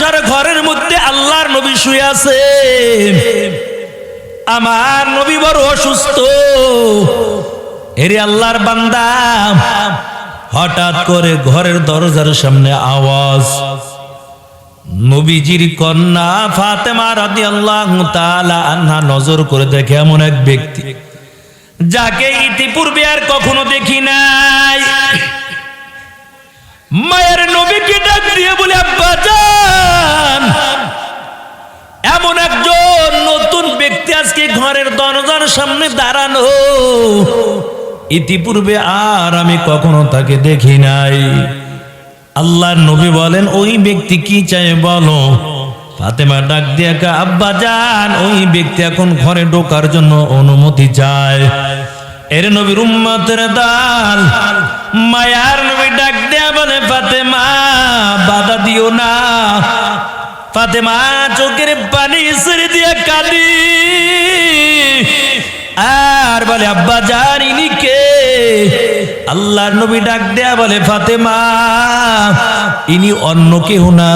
আয়সার ঘরের মধ্যে আল্লাহর নবী শুয়ে আছে। আমার নবী বড় অসুস্থ। এরে আল্লাহর বান্দা। হঠাৎ করে ঘরের দরজার সামনে আওয়াজ। নবীজির কন্যা ফাতেমা রাদিয়াল্লাহু তাআলা আন্না নজর করে দেখে এমন এক ব্যক্তি, যাকে ইতিপূর্বে আর কখনো দেখি নাই। মায়ের নবীকে ডাক দিয়ে বলে, আব্বা যান এমন একজন নতুন ব্যক্তি আজকে ঘরের দরজার সামনে দাঁড়ানো। ইতিপূর্বে আর আমি কখনো তাকে দেখি নাই। আল্লাহর নবী বলেন, ওই ব্যক্তি কি চায় বলো? ফাতেমা ডাক দিয়ে আব্বা যান ওই ব্যক্তি এখন ঘরে ঢোকার জন্য অনুমতি চায়। এর নবীর উম্মতের দাল। মায়ার নবী ডাক দেয়া বলে, ফাতেমা, বাধা দিও না। ফাতেমা, চোখের পানি ছেড়ে দিয়ে কাঁদি। আর বলে, আব্বা ইনি কে? আল্লাহর নবী ডাক দেয়া বলে, ফাতেমা, ইনি অন্য কেউ না।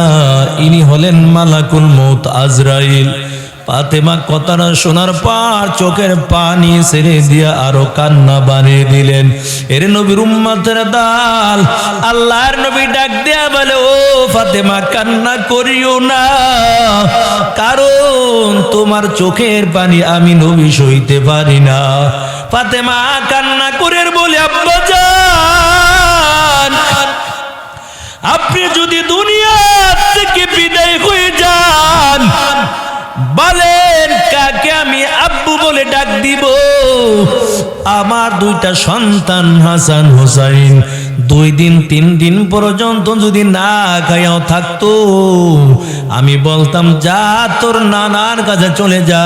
ইনি হলেন মালাকুল মৌত আজরাইল। ফাতেমা কথাটা শোনার পর চোখের পানি ছেড়ে দিয়া আরও কান্না বানিয়ে দিলেন। এর নবীর উম্মতের দাল আল্লাহর নবী ডাক দেয়া বলে, ও ফাতেমা, কান্না করিও না। কারণ তোমার চোখের পানি আমি নবী সইতে পারি না। ফাতেমা কান্না করে বলে, আব্বা যান আপনি যদি দুনিয়া থেকে বিদায় হয়ে যান বলেন, কাকে আমি আব্বু বলে ডাক দিব? আমার দুইটা সন্তান হাসান হোসাইন। দুই দিন, তিন দিন পর্যন্ত যদি না খাইয়াও থাকতো, আমি বলতাম, যা তোর নানার কাছে চলে যা।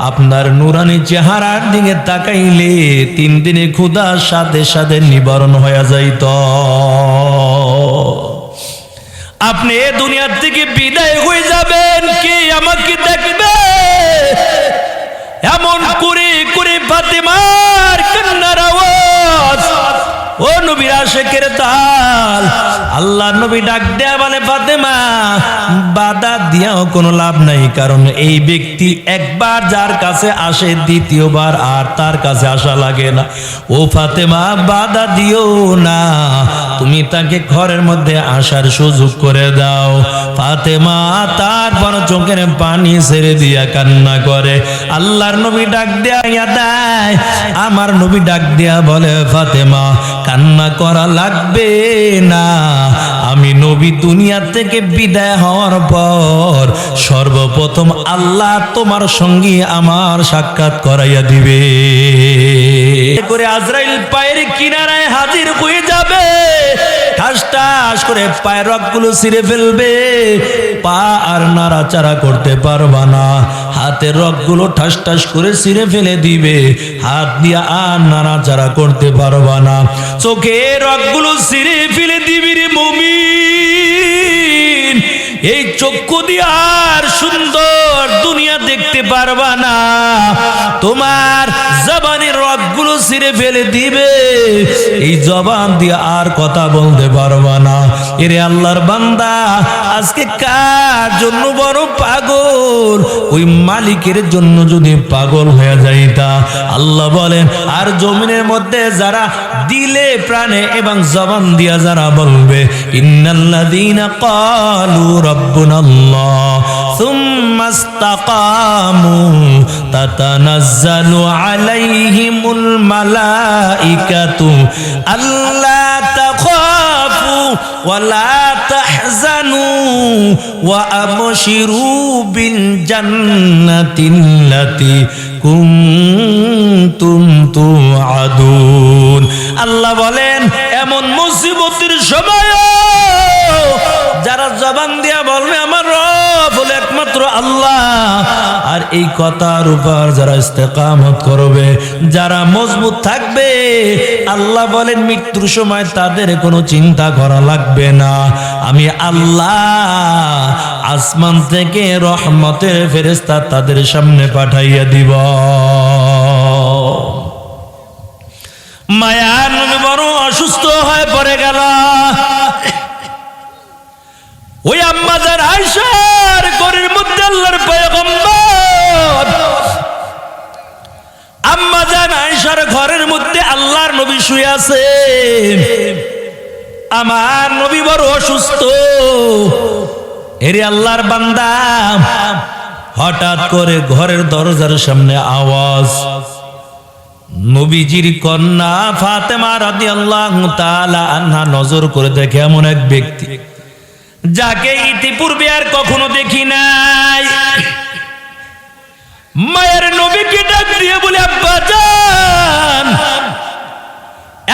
আপনার নুরানি চেহারার দিকে তাকাইলে তিন দিনে ক্ষুদার সাথে সাথে নিবারণ হয়ে যাইত। আপনি এ দুনিয়ার থেকে বিদায় হয়ে ফাতেমার কান্নার আওয়াজ। ও নবীর আশেকের তাল। আল্লাহ নবী ডাক দেয়া বলে, ফাতেমা, বাধা দিয়াও কোনো লাভ নাই, কারণ এই ব্যক্তি একবার যার কাছে আসে দ্বিতীয়বার আর তার কাছে আসা লাগে না। ও ফাতেমা, বাধা দিও না, তুমি তাকে ঘরের মধ্যে আসার সুযোগ করে দাও। ফাতেমা তারপর চোখের পানি ছেড়ে দিয়া কান্না করে। আল্লাহর নবী ডাক দেয়া দেয় আমার নবী ডাক দেয়া বলে, ফাতেমা, কান্না করা লাগবে না। আমি নবী দুনিয়া থেকে বিদায় হওয়ার পর সর্বপ্রথম আল্লাহ তোমার সঙ্গে আমার সাক্ষাৎ করাইয়া দিবে। করে আজরাইল পায়ের কিনারায় হাজির হয়ে যাবে। ঠাস ঠাস করে পায়ের রকগুলো ছিঁড়ে ফেলবে। পা আর নাড়াচাড়া করতে পারবা না। হাতের রকগুলো ঠাস ঠাস করে ছিঁড়ে ফেলে দিবে। হাত দিয়া আর নাড়াচাড়া করতে পারবা না। রকগুলো ছিঁড়ে ফেলে দিবি রে মমিন। এই চক্ষু দিয়ে আর সুন্দর দুনিয়া দেখতে পারবা না। তোমার জবানের রকগুলো ছিঁড়ে ফেলে দিবে। এই জবান দিয়ে আর কথা বলতে পারবা না। এরে আল্লাহর বান্দা, আজকে কার জন্য বড় পাগল? ওই মালিকের জন্য যদি পাগল হয়ে যাইতা। আল্লাহ বলেন, আর জমিনের মধ্যে যারা দিলে প্রাণে এবং জবান দিয়া যারা বলবে, ইন্নাল্লাযীনা ক্বালু রাব্বুনাল্লাহ। ইসতাকামু তাতানাজ্জালু আলাইহিমুল মালাইকাতু আল্লা তাখাফু ওয়ালা তাহজানু ওয়া আবশিরু বিল জান্নাতিল্লাতী কুনতুম তুআদুন। আল্লাহ বলেন, এমন মুসিবতের সময় আল্লাহ আর এই কথার উপর যারা ইস্তেকামত করবে, যারা মজবুত থাকবে, আল্লাহ বলেন, মৃত্যুর সময় তাদের কোনো চিন্তা করা লাগবে না। আমি আল্লাহ আসমান থেকে রহমতের ফেরেস্তা তাদের সামনে পাঠাইয়া দিব। মায়ার নবী বড় অসুস্থ হয়ে পড়ে গেল। ওই আম্মাজার আয়সার মধ্যে আল্লাহর পয়গম্বর। আম্মাজান আয়সার ঘরের মধ্যে আল্লাহর নবী শুয়ে আছে। আমার নবী বড় অসুস্থ। আল্লাহর বান্দা, হঠাৎ করে ঘরের দরজার সামনে আওয়াজ। নবীজির কন্যা ফাতেমা তাআলা আনহা নজর করে দেখে এমন এক ব্যক্তি। যাকে ইতিপূর্বে আর কখনো দেখি নাই। মায়ের নবীকে ডাক দিয়ে বলে, আব্বা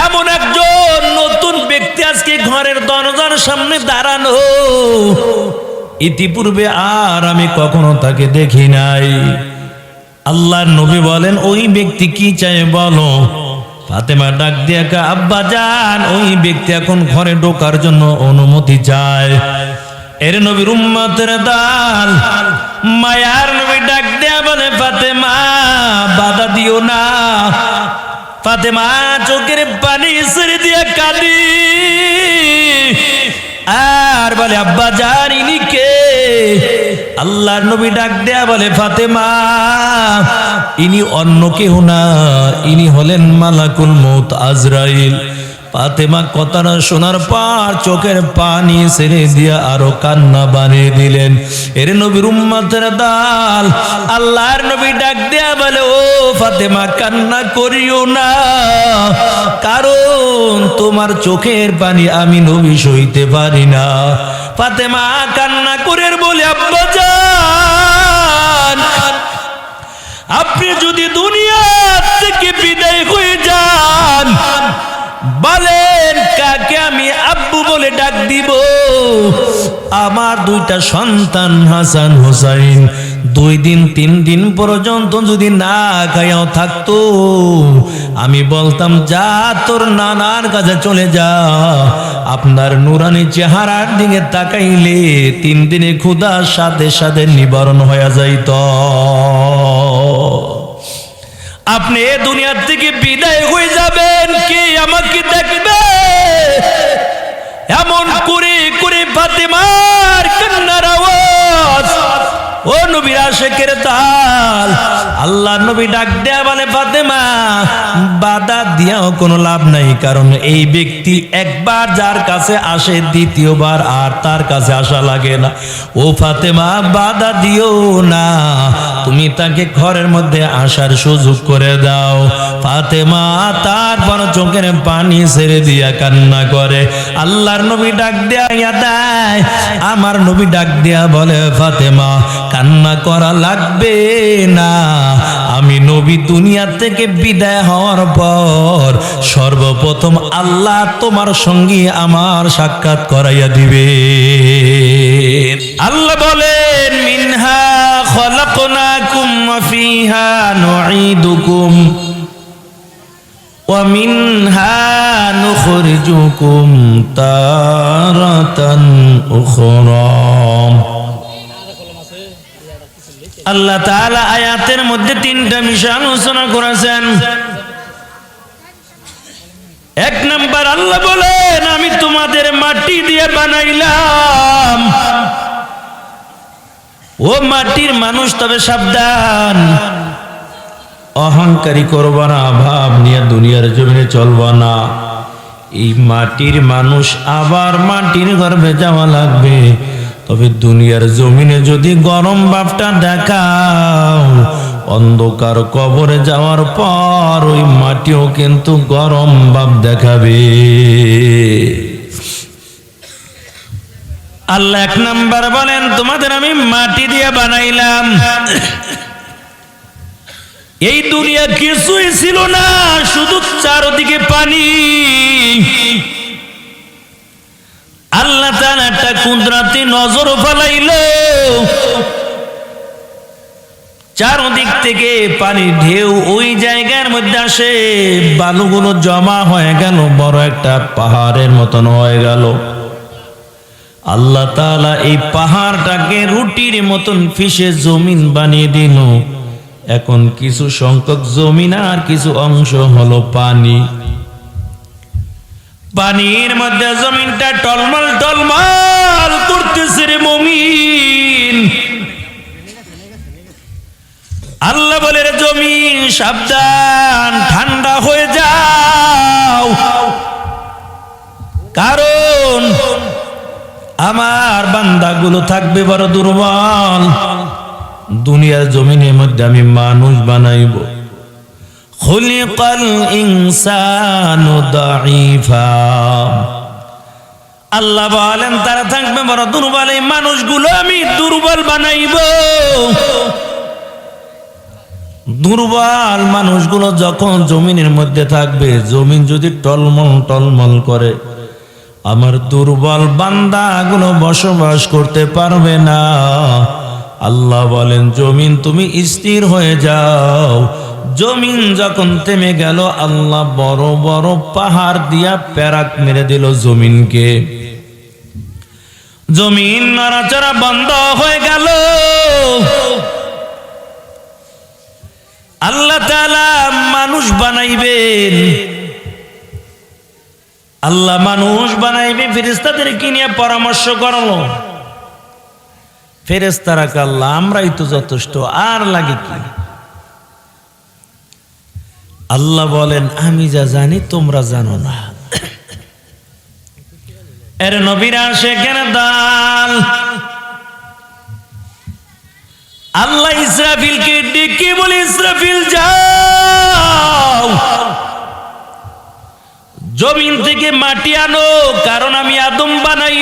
এমন একজন নতুন ব্যক্তি আজকে ঘরের দরজার সামনে দাঁড়ানো। ইতিপূর্বে আর আমি কখনো তাকে দেখি নাই। আল্লাহর নবী বলেন, ওই ব্যক্তি কি চায় বলো? ফাতেমা ডাক দিয়ে আব্বা যান। ওই ব্যক্তি এখন ঘরে ঢোকার জন্য অনুমতি চায়। এর নবীর উম্মতের দাল। মায়ার নবী ডাক দেয়া বলে, ফাতেমা, বাধা দিও না। ফাতেমা চোখের পানি ছেড়ে দিয়ে কাঁদি। আর বলে, আব্বা জান ইনি কে? আল্লাহর নবী ডাক দেয়া বলে, ফাতেমা, ইনি অন্য কেউ না, ইনি হলেন মালাকুল মৌত আজরাইল। ফাতেমা কথাটা শোনার পর চোখের পানি ছেড়ে দিয়া আরও কান্না বানিয়ে দিলেন। এর নবীর উম্মতের দাল আল্লাহর নবী ডাক দেয়া বলে, ও ফাতেমা, কান্না করিও না। কারণ তোমার চোখের পানি আমি নবী সইতে পারি না। ফাতেমা কান্না করে বলে আপনি যদি দুনিয়া থেকে বিদায় হয়ে যান, বলেন কাকে আমি আব্বু বলে ডাক দিব? আমার দুইটা সন্তান, হাসান, হোসাইন দুই দিন, তিন দিন পর্যন্ত যদি না খাইয়াও থাকতো, আমি বলতাম, যা তোর নানার কাছে চলে যা। আপনার নুরানি চেহারার দিকে তাকাইলে তিন দিনে ক্ষুদার সাথে সাথে নিবারণ হয়ে যাইত। আপনি এ দুনিয়ার থেকে বিদায় হয়ে যাবেন। কে আমাকে ও নবীর আশেকের তাল। আল্লাহ নবী ডাক দেয়া বলে, ফাতেমা, বাধা দিয়াও কোনো লাভ নাই, কারণ এই ব্যক্তি একবার যার কাছে আসে দ্বিতীয়বার আর তার কাছে আসা লাগে না। ও ফাতেমা, বাধা দিও না, তুমি তাকে ঘরের মধ্যে আসার সুযোগ করে দাও। ফাতেমা তারপর চোখের পানি ছেড়ে দিয়া কান্না করে। আল্লাহর নবী ডাক দেয়া দেয় আমার নবী ডাক দেয়া বলে, ফাতেমা, কান্না করা লাগবে না। আমি নবী দুনিয়া থেকে বিদায় হওয়ার পর সর্বপ্রথম আল্লাহ তোমার সঙ্গে আমার সাক্ষাৎ করাইয়া দিবে আল্লাহ বলেন মিনহা খলাকনাকুম ওয়া ফিহা নুঈদুকুম ومنها نخرجكم تارة أخرى আল্লাহ তাআলা আয়াতের মধ্যে তিনটা বিষয় আলোচনা করেছেন। এক নাম্বার, আল্লাহ বলেন, আমি তোমাদের মাটি দিয়ে বানাইলাম। ও মাটির মানুষ, তবে সাবধান। অহংকারী করবা না, ভাব নিয়ে দুনিয়ার জমিনে চলবা না। এই মাটির মানুষ আবার মাটির গর্ভে যাওয়া লাগবে। তবে দুনিয়ার জমিনে যদি গরম বাপটা দেখাও, অন্ধকার কবরে যাওয়ার পর ওই মাটিও কিন্তু গরম বাপ দেখাবে। আল্লাহ এক নাম্বার বলেন, তোমাদের আমি মাটি দিয়ে বানাইলাম। এই দুনিয়া কিছুই ছিল না, শুধু চারদিকে পানি। আল্লাহ তাআলা একটা কুদরতি নজর ফেলাইল। চারদিক থেকে পানি ঢেউ ওই জায়গার মধ্যে আসে, বালুগুলো জমা হয়ে গেল, বড় একটা পাহাড়ের মতন হয়ে গেল। আল্লাহ তাআলা এই পাহাড়টাকে রুটির মতন ফিসে জমিন বানিয়ে দিল। এখন কিছু সংখ্যক জমিন আর কিছু অংশ হলো পানি। পানির মধ্যে জমিনটা টলমল টলমল করতেছে রে মমিন। আল্লাহ বলে রে জমিন, সাবধান, ঠান্ডা হয়ে যাও। কারণ আমার বান্দাগুলো থাকবে বড় দুর্বল। দুনিয়ার জমিনের মধ্যে আমি মানুষ বানাইব। খুলিকাল ইনসানু দাঈফা আল্লাহ বলেন, তারা থাকবে বড় দুর্বল, এই মানুষগুলো আমি দুর্বল বানাইব। দুর্বল মানুষগুলো যখন জমিনের মধ্যে থাকবে, জমিন যদি টলমল টলমল করে, আমার দুর্বল বান্দাগুলো বসবাস করতে পারবে না। আল্লাহ বলেন, জমিন তুমি স্থির হয়ে যাও। জমিন যখন থেমে গেল, আল্লাহ বড় বড় পাহাড় দিয়া প্যারাক মেরে দিল জমিনকে। জমিন নড়াচড়া বন্ধ হয়ে গেল। আল্লাহ তাআলা মানুষ বানাইবেন। আল্লাহ মানুষ বানাইবে ফেরেস্তাদেরকে নিয়ে পরামর্শ করল। ফেরেস্তারা কাল্লা, আমরাই তো যথেষ্ট, আর লাগে কি? আল্লাহ বলেন, আমি যা জানি, তোমরা জানো না। এর নবীরা সেখানে দাল? আল্লাহ ইসরাফিলকে ডেকে বলে, ইসরাফিল, যাও। জমিন থেকে মাটি আনো, কারণ আমি আদম বানাই